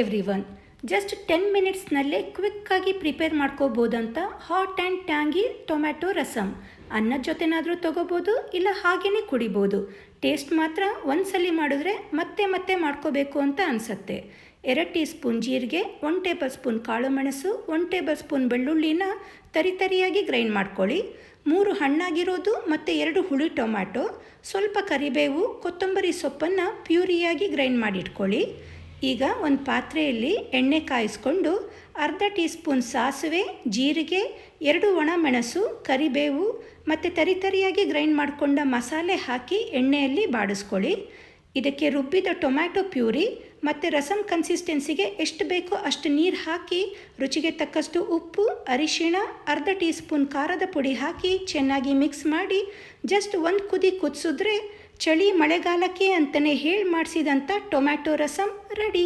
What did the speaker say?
Every one just ten ಮಿನಿಟ್ಸ್ನಲ್ಲೇ ಕ್ವಿಕ್ಕಾಗಿ prepare ಮಾಡ್ಕೋಬೋದಂತ hot and tangy tomato rasam ಅನ್ನದ ಜೊತೆನಾದರೂ ತೊಗೋಬೋದು, ಇಲ್ಲ ಹಾಗೇ ಕುಡಿಬೋದು. ಟೇಸ್ಟ್ ಮಾತ್ರ ಒಂದ್ಸಲಿ ಮಾಡಿದ್ರೆ ಮತ್ತೆ ಮತ್ತೆ ಮಾಡ್ಕೋಬೇಕು ಅಂತ ಅನಿಸುತ್ತೆ. ಎರಡು ಟೀ ಸ್ಪೂನ್ ಜೀರಿಗೆ ಒನ್ ಟೇಬಲ್ ಸ್ಪೂನ್ ಕಾಳು ಮೆಣಸು ಒನ್ ಟೇಬಲ್ ಸ್ಪೂನ್ ಬೆಳ್ಳುಳ್ಳಿನ ತರಿತರಿಯಾಗಿ ಗ್ರೈಂಡ್ ಮಾಡ್ಕೊಳ್ಳಿ. ಮೂರು ಹಣ್ಣಾಗಿರೋದು ಮತ್ತು ಎರಡು ಹುಳಿ ಟೊಮ್ಯಾಟೊ. ಸ್ವಲ್ಪ ಕರಿಬೇವು, ಕೊತ್ತಂಬರಿ ಸೊಪ್ಪನ್ನು ಪ್ಯೂರಿಯಾಗಿ ಗ್ರೈಂಡ್ ಮಾಡಿಟ್ಕೊಳ್ಳಿ. ಈಗ ಒಂದು ಪಾತ್ರೆಯಲ್ಲಿ ಎಣ್ಣೆ ಕಾಯಿಸ್ಕೊಂಡು ಅರ್ಧ ಟೀ ಸ್ಪೂನ್ ಸಾಸಿವೆ, ಜೀರಿಗೆ, ಎರಡು ಒಣ ಮೆಣಸು ಕರಿಬೇವು ಮತ್ತು ತರಿತರಿಯಾಗಿ ಗ್ರೈಂಡ್ ಮಾಡಿಕೊಂಡ ಮಸಾಲೆ ಹಾಕಿ ಎಣ್ಣೆಯಲ್ಲಿ ಬಾಡಿಸ್ಕೊಳ್ಳಿ. ಇದಕ್ಕೆ ರುಬ್ಬಿದ ಟೊಮ್ಯಾಟೊ ಪ್ಯೂರಿ ಮತ್ತು ರಸಮ್ ಕನ್ಸಿಸ್ಟೆನ್ಸಿಗೆ ಎಷ್ಟು ಬೇಕೋ ಅಷ್ಟು ನೀರು ಹಾಕಿ, ರುಚಿಗೆ ತಕ್ಕಷ್ಟು ಉಪ್ಪು, ಅರಿಶಿಣ, ಅರ್ಧ ಟೀ ಸ್ಪೂನ್ ಖಾರದ ಪುಡಿ ಹಾಕಿ ಚೆನ್ನಾಗಿ ಮಿಕ್ಸ್ ಮಾಡಿ ಜಸ್ಟ್ ಒಂದು ಕುದಿ ಕುದಿಸಿದ್ರೆ ಚಳಿ ಮಳೆಗಾಲಕ್ಕೆ ಅಂತಲೇ ಹೇಳಿ ಮಾಡಿಸಿದಂಥ ಟೊಮ್ಯಾಟೊ ರಸಮ್ ರೆಡಿ